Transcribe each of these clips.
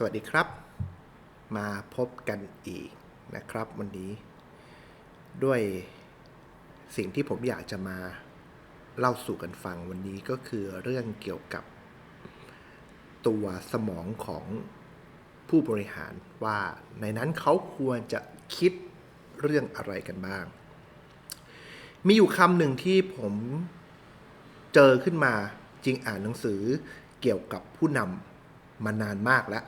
สวัสดีครับ มาพบกันอีกนะครับ วันนี้ ด้วยสิ่งที่ผมอยากจะมาเล่าสู่กันฟังวันนี้ก็คือเรื่องเกี่ยวกับตัวสมองของผู้บริหารว่าในนั้นเขาควรจะคิดเรื่องอะไรกันบ้าง มีอยู่คำหนึ่งที่ผมเจอขึ้นมาจริงอ่านหนังสือเกี่ยวกับผู้นำมานานมากแล้ว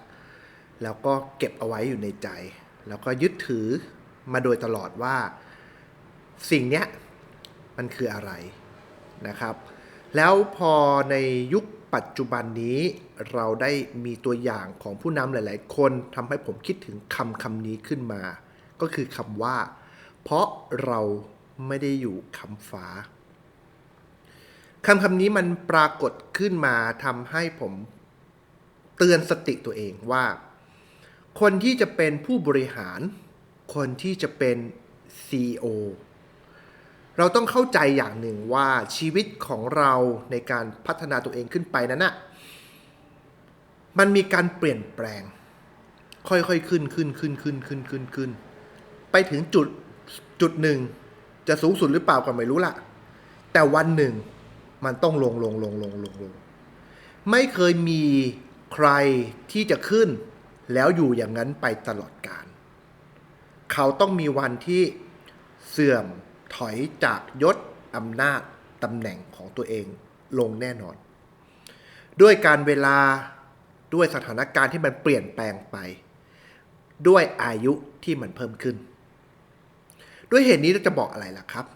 แล้วก็เก็บเอาไว้อยู่ในใจ แล้วก็ยึดถือมาโดยตลอดว่า สิ่งเนี้ยมันคืออะไรนะครับ แล้วพอในยุคปัจจุบันนี้เราได้มีตัวอย่างของผู้นำหลาย ๆ คนทำให้ผมคิดถึงคำคำนี้ขึ้นมา ก็คือคำว่า เพราะเราไม่ได้อยู่คำฟ้าคำคำนี้มันปรากฏขึ้นมาทำให้ผมเตือนสติตัวเองว่า คนที่จะเป็นผู้บริหาร คนที่จะเป็น CEO เราต้องเข้าใจอย่างหนึ่งว่าชีวิตของเราในการพัฒนาตัวเองขึ้นไปนั้นนะมันมีการเปลี่ยนแปลง ค่อยๆขึ้นขึ้นขึ้นขึ้นขึ้นขึ้นขึ้น ไปถึงจุดจุดหนึ่ง จะสูงสุดหรือเปล่าก็ไม่รู้ละแต่วันหนึ่งมันต้องลงลงลงลงลงลง ไม่เคยมีใครที่จะขึ้น แล้วอยู่อย่างนั้นไปตลอดกาลเขาต้องมีวันที่เสื่อมถอยจากยศอำนาจตำแหน่งของตัวเองลงแน่นอน ด้วยการเวลาด้วยสถานการณ์ที่มันเปลี่ยนแปลงไป ด้วยอายุที่มันเพิ่มขึ้น ด้วยเหตุนี้เราจะบอกอะไรล่ะครับ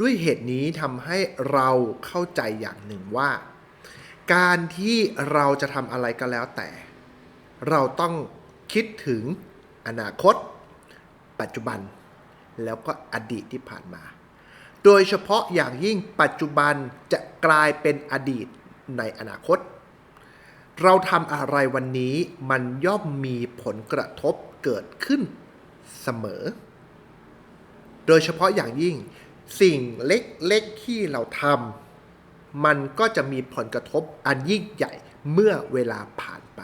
ด้วยเหตุนี้ทำให้เราเข้าใจอย่างหนึ่งว่า การที่เราจะทำอะไรก็แล้วแต่ เราต้องคิดถึงอนาคต ปัจจุบัน แล้วก็อดีตที่ผ่านมา โดยเฉพาะอย่างยิ่งปัจจุบันจะกลายเป็นอดีตในอนาคต เราทำอะไรวันนี้มันย่อมมีผลกระทบเกิดขึ้นเสมอ โดยเฉพาะอย่างยิ่งสิ่งเล็กๆที่เราทำมันก็จะมีผลกระทบอันยิ่งใหญ่เมื่อเวลาผ่านไป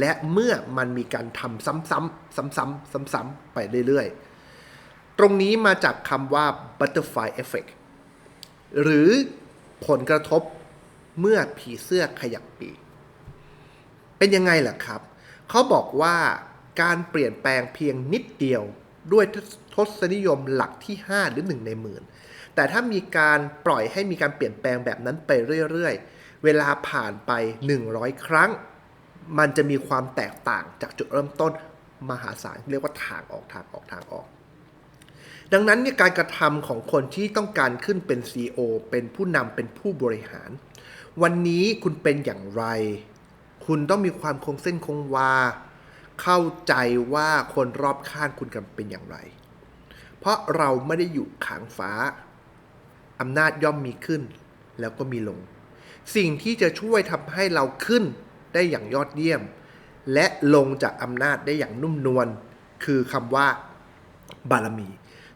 และเมื่อมันมีการทำซ้ำๆซ้ำๆซ้ำๆไปเรื่อยๆ ตรงนี้มาจากคำว่า butterfly effect หรือผลกระทบเมื่อผีเสื้อขยับปีก เป็นยังไงล่ะครับ เขาบอกว่าการเปลี่ยนแปลงเพียงนิดเดียวด้วยทศนิยมหลักที่ 5 หรือ 1 ในหมื่น แต่ถ้ามีการปล่อยให้มีการเปลี่ยนแปลงแบบนั้นไปเรื่อยๆ เวลาผ่านไป 100 ครั้ง มันจะมีความแตกต่างจากจุดเริ่มต้นมหาศาลเรียกว่าทางออกทางออกทางออก ดังนั้นเนี่ยการกระทำของคนที่ต้องการขึ้นเป็น CEO เป็นผู้นำเป็นผู้บริหาร วันนี้คุณเป็นอย่างไร คุณต้องมีความคงเส้นคงวา เข้าใจว่าคนรอบข้างคุณกำลังเป็นอย่างไร เพราะเราไม่ได้อยู่ขางฟ้าอำนาจย่อมมีขึ้น แล้วก็มีลง สิ่งที่จะช่วยทำให้เราขึ้น ได้อย่างยอดเยี่ยม และลงจากอำนาจได้อย่างนุ่มนวลคือคำว่าบารมี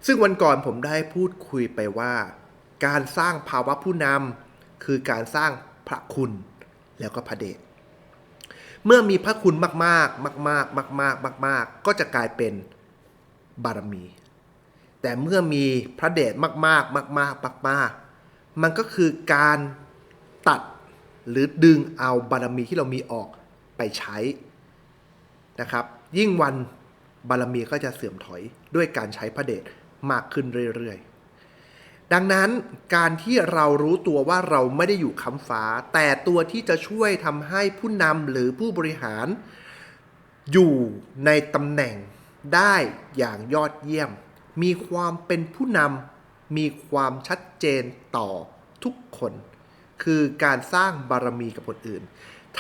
ซึ่งวันก่อนผมได้พูดคุยไปว่า การสร้างภาวะผู้นำคือการสร้างพระคุณแล้วก็พระเดชเมื่อมีพระคุณมากๆ มากๆ มากๆ มาก ๆ ก็จะกลายเป็นบารมี แต่เมื่อมีพระเดชมากๆ มาก ๆ มาก ๆ มันก็คือการ หรือดึงเอาบารมีที่เรามีออกไปใช้นะครับ ยิ่งวันบารมีก็จะเสื่อมถอยด้วยการใช้พระเดชมากขึ้นเรื่อยๆ ดังนั้นการที่เรารู้ตัวว่าเราไม่ได้อยู่ค้ำฟ้า แต่ตัวที่จะช่วยทำให้ผู้นำหรือผู้บริหาร อยู่ในตำแหน่งได้อย่างยอดเยี่ยม มีความเป็นผู้นำมีความชัดเจนต่อทุกคน คือการสร้างบารมีกับคนอื่น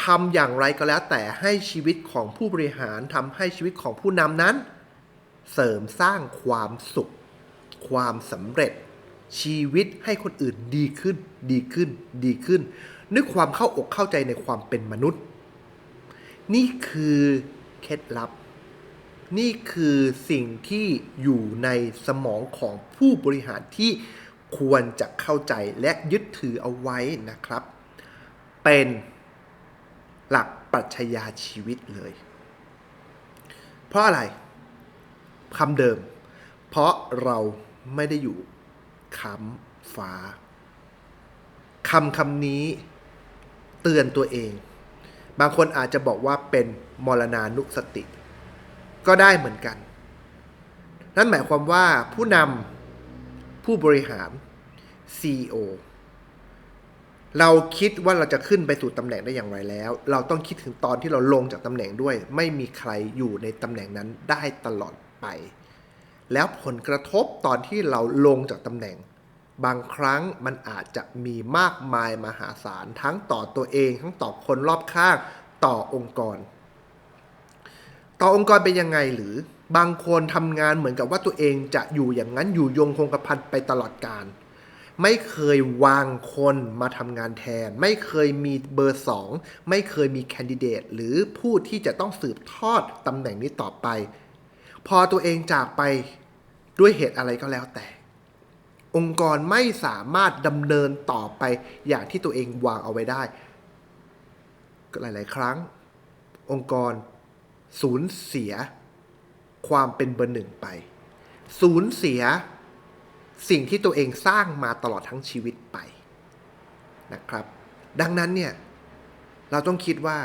ทำอย่างไรก็แล้วแต่ให้ชีวิตของผู้บริหารทำให้ชีวิตของผู้นำนั้น เสริมสร้างความสุข ความสำเร็จ ชีวิตให้คนอื่นดีขึ้น ดีขึ้น ดีขึ้นด้วยความเข้าอกเข้าใจในความเป็นมนุษย์ นี่คือเคล็ดลับ นี่คือสิ่งที่อยู่ในสมองของผู้บริหารที่ ควรจะเข้าใจและยึดถือเอาไว้นะครับ เป็นหลักปรัชญาชีวิตเลย เพราะอะไรคำเดิม เพราะเราไม่ได้อยู่ค้ำฟ้าคำคำนี้เตือนตัวเอง บางคนอาจจะบอกว่าเป็นมรณานุสติ ก็ได้เหมือนกัน นั่นหมายความว่าผู้นำ ผู้บริหาร CEO เราคิดว่าเราจะขึ้นไปสู่ตำแหน่งได้อย่างไรแล้ว เราต้องคิดถึงตอนที่เราลงจากตำแหน่งด้วย ไม่มีใครอยู่ในตำแหน่งนั้นได้ตลอดไป แล้วผลกระทบตอนที่เราลงจากตำแหน่ง บางครั้งมันอาจจะมีมากมายมหาศาลทั้งต่อตัวเอง ทั้งต่อคนรอบข้างต่อองค์กร ต่อองค์กรเป็นยังไงหรือ บางคนทำงานเหมือนกับว่าตัวเองจะอยู่อย่างนั้นอยู่ยงคงกระพันไปตลอดกาลไม่เคยวางคนมาทำงานแทน ไม่เคยมีเบอร์สองไม่เคยมีแคนดิเดตหรือผู้ที่จะต้องสืบทอดตำแหน่งนี้ต่อไป พอตัวเองจากไปด้วยเหตุอะไรก็แล้วแต่ องค์กรไม่สามารถดำเนินต่อไปอย่างที่ตัวเองวางเอาไว้ได้หลาย ๆ ครั้ง องค์กรสูญเสีย ความเป็นเบอร์หนึ่งไป สูญเสียสิ่งที่ตัวเองสร้างมาตลอดทั้งชีวิตไปนะครับ ดังนั้นเนี่ย เราต้องคิดว่า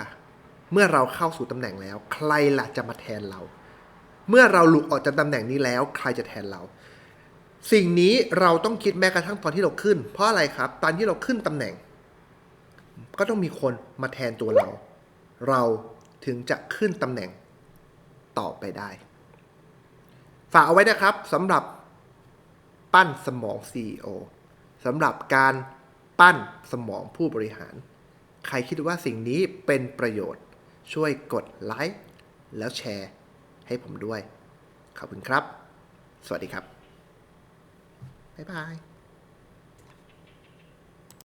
เมื่อเราเข้าสู่ตำแหน่งแล้ว ใครล่ะจะมาแทนเรา เมื่อเราหลุดออกจากตำแหน่งนี้แล้ว ใครจะแทนเรา สิ่งนี้เราต้องคิดแม้กระทั่งตอนที่เราขึ้น เพราะอะไรครับ ตอนที่เราขึ้นตำแหน่ง ก็ต้องมีคนมาแทนตัวเรา เราถึงจะขึ้นตำแหน่งต่อไปได้ ฝากเอาไว้นะครับสำหรับปั้นสมอง CEO สำหรับการปั้นสมองผู้บริหาร ใครคิดว่าสิ่งนี้เป็นประโยชน์ ช่วยกดไลค์แล้วแชร์ให้ผมด้วย ขอบคุณครับ สวัสดีครับ บ๊ายบาย